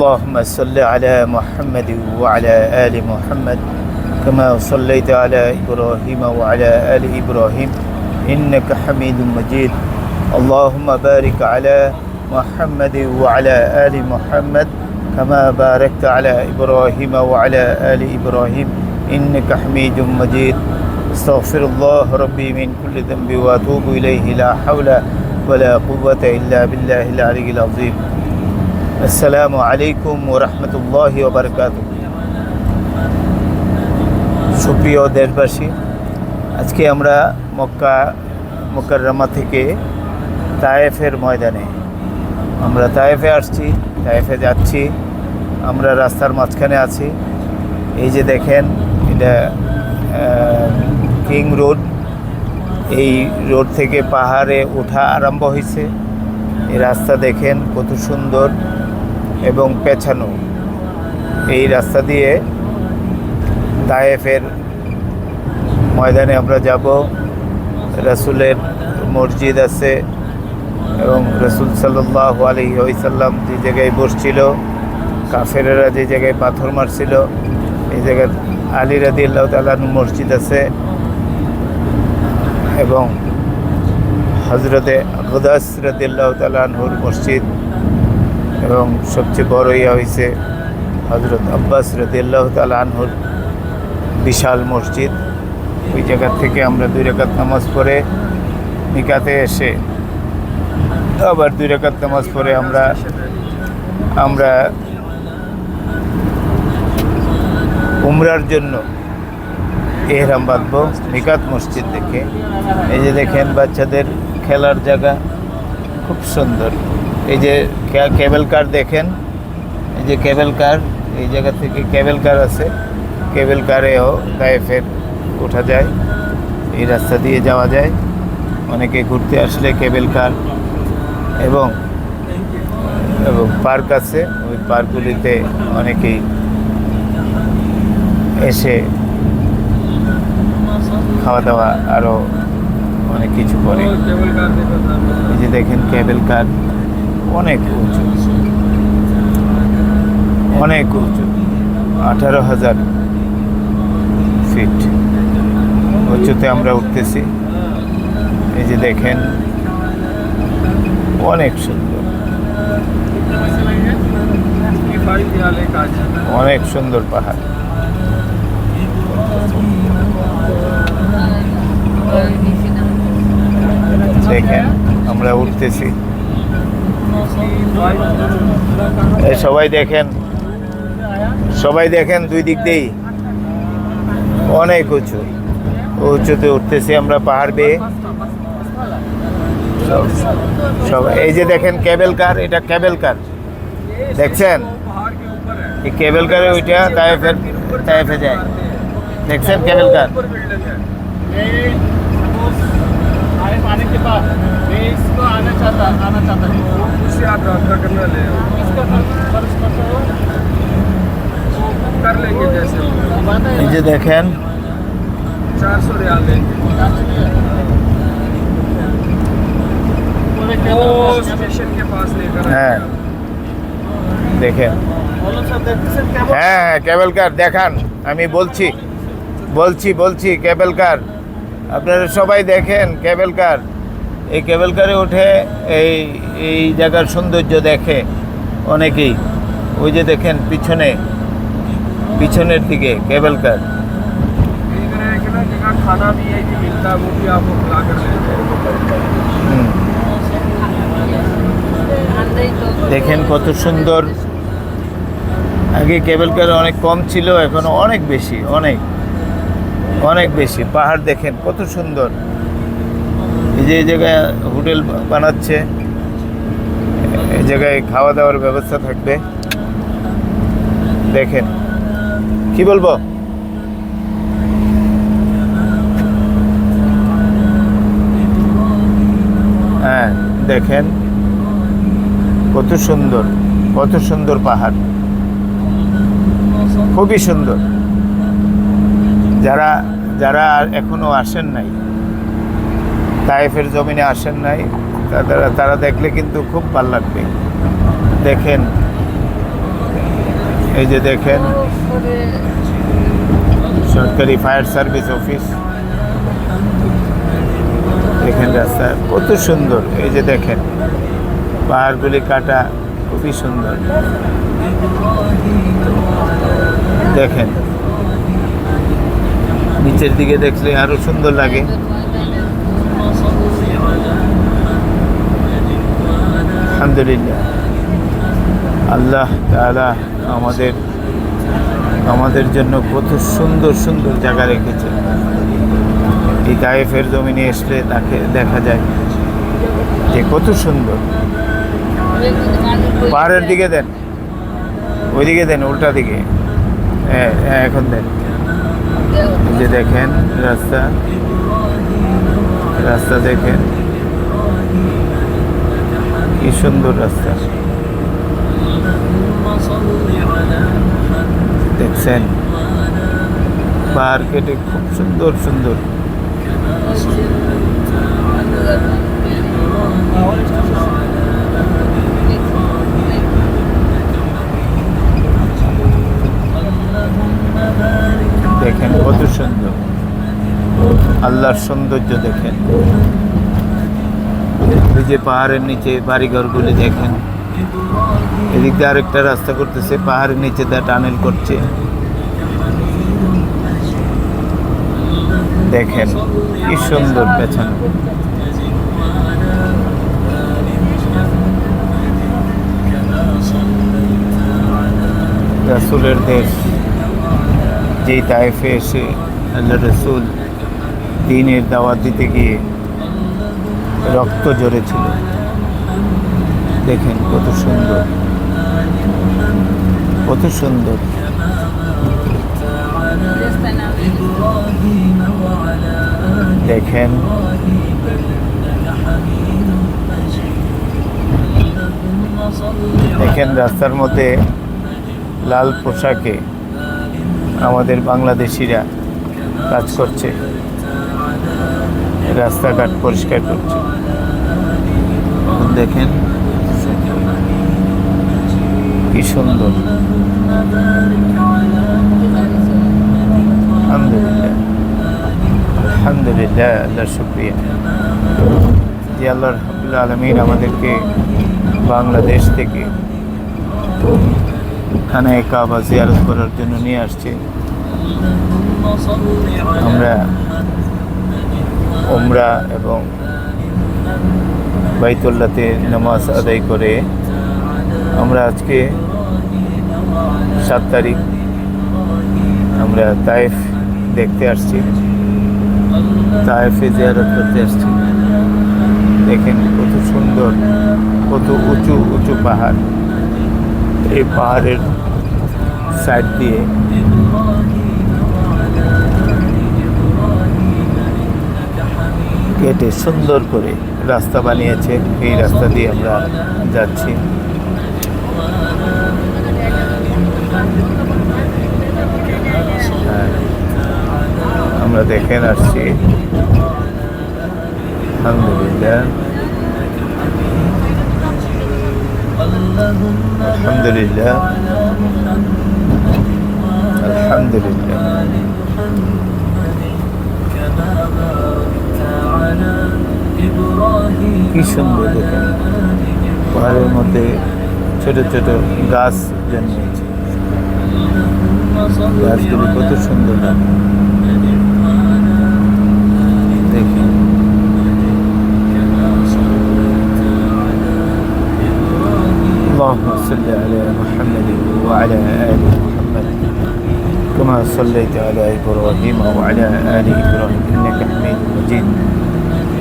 اللهم صل على محمد وعلى آل محمد كما صليت على إبراهيم وعلى آل إبراهيم إنك حميد مجيد. اللهم بارك على محمد وعلى آل محمد كما باركت على إبراهيم وعلى آل إبراهيم إنك حميد مجيد. استغفر الله ربي من كل ذنب وأتوب إليه. لا حول ولا قوة إلا بالله العلي العظيم. আসসালামু আলাইকুম ও রহমতুল্লাহ ওবরকাত সুপ্রিয় দেশবাসী, আজকে আমরা মক্কা, মোকাররমা থেকে তায়েফের ময়দানে আমরা তায়েফে আসছি, তায়েফে যাচ্ছি, আমরা রাস্তার মাঝখানে আছি। এই যে দেখেন, এটা কিং রোড। এই রোড থেকে পাহাড়ে ওঠা আরম্ভ হয়েছে। এই রাস্তা দেখেন কত সুন্দর। এবং পেছানো। এই রাস্তা দিয়ে তায়েফের ময়দানে আমরা যাব। রসুলের মসজিদ আছে এবং রসুল সাল্লাহ আলী ওইসাল্লাম যে জায়গায় বসছিল, কাফেরেরা যে জায়গায় পাথর মারছিল, এই জায়গায় আলী রাদি আল্লাহ মসজিদ আছে এবং হজরতে গদাস রদিল্লাহ তালাহুর মসজিদ এবং সবচেয়ে বড় ইয়া হয়েছে হজরত আব্বাস রদিল্লাহ তালাহুর বিশাল মসজিদ। ওই জায়গা থেকে আমরা দুই রেখাত নামাজ পড়ে নিকাতে এসে আবার দুই রেখাত নামাজ পড়ে আমরা আমরা উমরার জন্য এহরাম বাঁধবো নিকাত মসজিদ দেখে। এই যে দেখেন বাচ্চাদের খেলার জায়গা, খুব সুন্দর। এই যে কেবল কার দেখেন। এই যে কেবল কার এই জায়গা থেকে কেবল কার আছে। কেবল কারেও তাইফের ওঠা যায়। এই রাস্তা দিয়ে যাওয়া যায়। অনেকে ঘুরতে আসলে কেবল কার এবং এবং পার্ক আছে। ওই পার্কগুলিতে অনেকেই এসে খাওয়া দাওয়া আরও অনেক কিছু করে। এই যে দেখেন কেবল কার অনেক উঁচু। অনেক উঁচু। আঠারো হাজার ফিট উঁচুতে আমরা উঠতেছি। এই যে দেখেন, অনেক সুন্দর। অনেক সুন্দর পাহাড়। দেখেন, আমরা উঠতেছি। এই সবাই দেখেন। সবাই দেখেন দুই দিক দিয়েই। অনেক উঁচু। উঁচুতে উঠতেছি আমরা পাহাড় বেয়ে। সব এই যে দেখেন ক্যাবেল কার, এটা ক্যাবেল কার। দেখছেন? এই ক্যাবেল কারে ওইটা তায়েফের, তায়েফে যায়। দেখছেন ক্যাবেল কার? इसको आना चाहता आना चाहता हूँ इसका फर्ज करता हूँ कर लेंगे जैसे बात है এই যে দেখেন चार सौ रियाल लेंगे पूरे वो केवल स्टेशन के पास लेकर হ্যাঁ দেখেন बोलो सब देखते सर क्या হ্যাঁ হ্যাঁ কেবল কার দেখান আমি বলছি বলছি বলছি কেবল কার আপনারা সবাই দেখেন কেবল কার এই কেবল কারে উঠে এই এই জায়গার সৌন্দর্য দেখে অনেকেই। ওই যে দেখেন পিছনে পিছনের দিকে কেবল কার। দেখেন কত সুন্দর। আগে কেবল কার অনেক কম ছিল এখন অনেক বেশি অনেক অনেক বেশি। পাহাড় দেখেন কত সুন্দর। এই যে জায়গায় হোটেল বানাচ্ছে, এই জায়গায় খাওয়া দাওয়ার ব্যবস্থা থাকবে। দেখেন, কি বলব? হ্যাঁ দেখেন, কত সুন্দর কত সুন্দর পাহাড়। খুবই সুন্দর। যারা যারা এখনও আসেন নাই তাইফের জমিনে আসেন নাই। তারা তারা দেখলে কিন্তু খুব ভালো লাগবে। দেখেন। এই যে দেখেন। সরকারি ফায়ার সার্ভিস অফিস। দেখেন রাস্তা। কত সুন্দর। এই যে দেখেন। পাহাড়গুলি কাটা। খুবই সুন্দর। দেখেন। নিচের দিকে দেখলে আরও সুন্দর লাগে। আলহামদুলিল্লাহ। আল্লাহ তাআলা আমাদের আমাদের জন্য কত সুন্দর সুন্দর জায়গা রেখেছে। এই তায়েফের জমিনে আসলে তাকে দেখা যায় যে কত সুন্দর। পাহাড়ের দিকে দেন, ওইদিকে দেন, উল্টা দিকে। হ্যাঁ হ্যাঁ এখন দেন। যে দেখেন রাস্তা রাস্তা দেখেন। কি সুন্দর রাস্তা। দেখছেন? পাহাড় কেটে খুব সুন্দর সুন্দর। দেখেন কত সুন্দর। আল্লাহর সৌন্দর্য দেখেন। এই যে পাহাড়ের নিচে বাড়িঘরগুলি দেখেন। এদিক দিয়ে আরেকটা রাস্তা করতেছে, পাহাড়ের নিচে দা টানেল করছে। দেখেন, কি সুন্দর পেছনে। রাসুলের দেশ, যেই তাইফে এসে আল্লাহ রসুল দিনের দাওয়াত দিতে গিয়ে রক্ত ঝরেছিল দেখেন কত সুন্দর। কত সুন্দর। দেখেন। দেখেন রাস্তার মধ্যে লাল পোশাকে আমাদের বাংলাদেশিরা কাজ করছে। রাস্তাঘাট পরিষ্কার করছে। দেখেন। কি সুন্দর। আলহামদুলিল্লাহ। আলহামদুলিল্লাহ আল্লাহ শুক্রিয়া। যে আল্লাহ রহমতুল্লাহ আলমীর আমাদেরকে বাংলাদেশ থেকে খানায় কাবা জিয়ারত করার জন্য নিয়ে আসছে। আমরা ওমরা এবং বাইতুল্লাতে নামাজ আদায় করে আমরা আজকে সাত তারিখ আমরা তায়েফ দেখতে আসছি। তায়েফে জিয়ারত করতে আসছি। দেখেন কত সুন্দর, কত উঁচু উঁচু পাহাড়। এই পাহাড়ের সাইড দিয়ে কেটে সুন্দর করে রাস্তা বানিয়েছে। এই রাস্তা দিয়ে আমরা যাচ্ছি। হ্যাঁ, আমরা দেখেন আসছি। আলহামদুলিল্লাহ। আলহামদুলিল্লাহ। আলহামদুলিল্লাহ। কি সুন্দর দেখেন পাহাড়ের মধ্যে ছোট ছোট গাছ জন্মেছে গাছগুলি কত সুন্দর দেখি اللهم صل على محمد وعلى آل محمد كما صليت على إبراهيم وعلى آل إبراهيم إنك حميد مجيد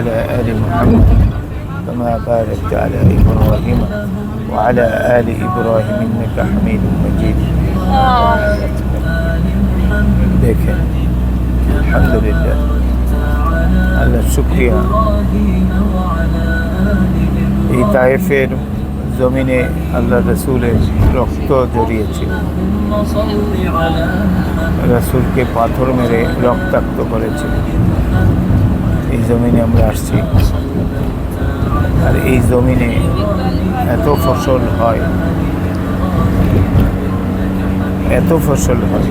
وعلى آل محمد كما باركت على إبراهيم وعلى آل إبراهيم إنك حميد مجيد দেখেন আলহামদুলিল্লাহ আল্লাহ শুক্রিয়া এই তায়েফের জমিনে আল্লাহ রসুলের রক্ত জড়িয়েছে রসুলকে পাথর মেরে রক্তাক্ত করেছে এই জমিনে আমরা আসছি। আর এই জমিনে এত ফসল হয়। এত ফসল হয়।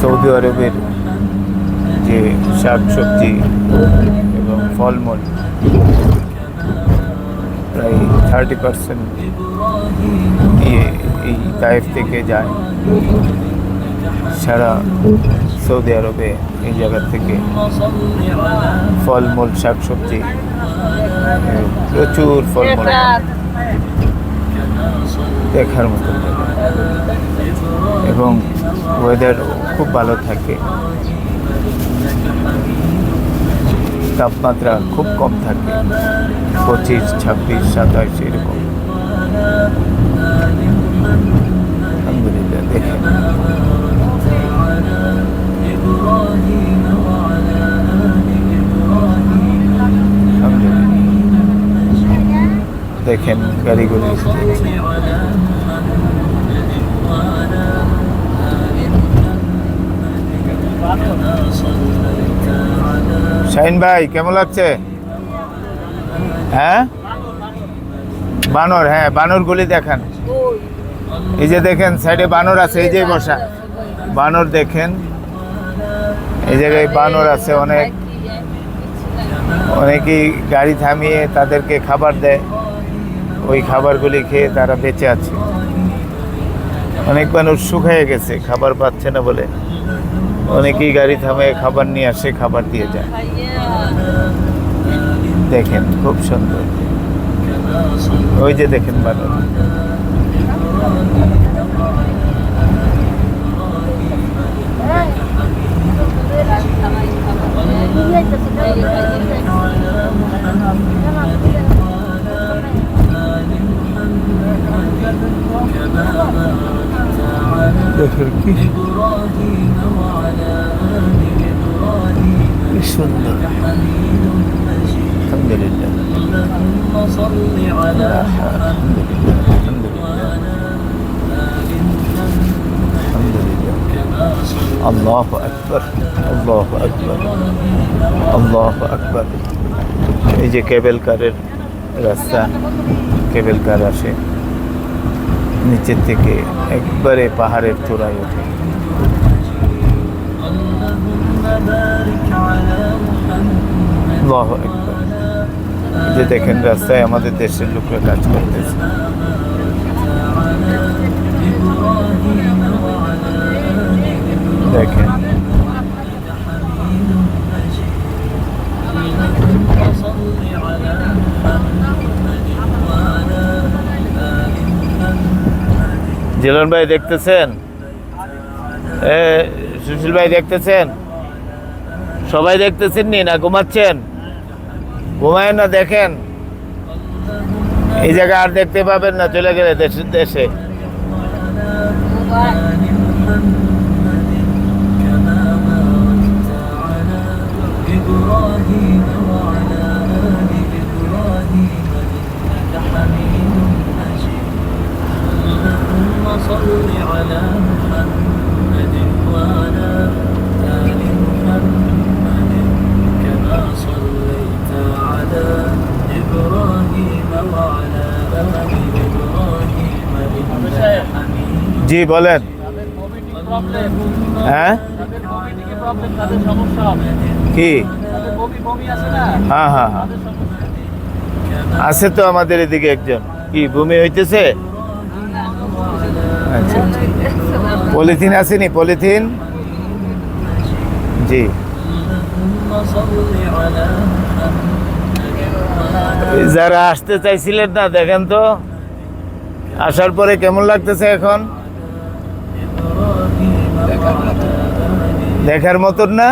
সৌদি আরবের যে শাক সবজি এবং ফলমূল, প্রায় থার্টি পার্সেন্ট ইয়ে এই তাইফ থেকে যায় সারা সৌদি আরবে। এই জায়গা থেকে ফলমূল শাকসবজি প্রচুর ফলমূল দেখার মতো। এবং ওয়েদার খুব ভালো থাকে। তাপমাত্রা খুব কম থাকে। পঁচিশ ছাব্বিশ সাতাশ এরকম। দেখেন গাড়িগুলি। শাহিন ভাই, কেমন লাগছে? হ্যাঁ? বানর হ্যাঁ বানরগুলি দেখান। এই যে দেখেন, সাইডে বানর আছে, এই যে বসা। বানর দেখেন। এই জায়গায় বানর আছে, অনেক। অনেকেই গাড়ি থামিয়ে তাদেরকে খাবার দেয়। ওই খাবারগুলি খেয়ে তারা বেঁচে আছে। অনেক মানুষ শুকিয়ে গেছে, খাবার পাচ্ছে না বলে। অনেকেই গাড়ি থামিয়ে খাবার নিয়ে আসে, খাবার দিয়ে যায়। দেখেন, খুব সুন্দর। ওই যে দেখেন বানর দেখেন কি কি সুন্দর আলহামদুলিল্লাহ আলহামদুলিল্লাহ আলহামদুলিল্লাহ আল্লাহ আকবর আল্লাহ আকবর আল্লাহ আকবর এই যে কেবল কারের রাস্তা কেবল কার আসে নিচের থেকে একবারে পাহাড়ের চূড়ায় ওঠে। যে দেখেন, রাস্তায় আমাদের দেশের লোকরা কাজ করতেছে। দেখেন জিলন ভাই দেখতেছেন? এ, সুশীল ভাই দেখতেছেন? সবাই দেখতেছেন নি না ঘুমাচ্ছেন? ঘুমায় না, দেখেন। এই জায়গা আর দেখতে পাবেন না, চলে গেলে দেশে দেশে। জি, বলেন। হ্যাঁ? কি? হ্যাঁ হ্যাঁ হ্যাঁ। আছে তো আমাদের এদিকে একজন। কি ভূমি হইতেছে? আচ্ছা, আচ্ছা। পলিথিন আসেনি, পলিথিন? জি। যারা আসতে চাইছিলেন না, দেখেন তো। আসার পরে কেমন লাগতেছে এখন? দেখার মতন না?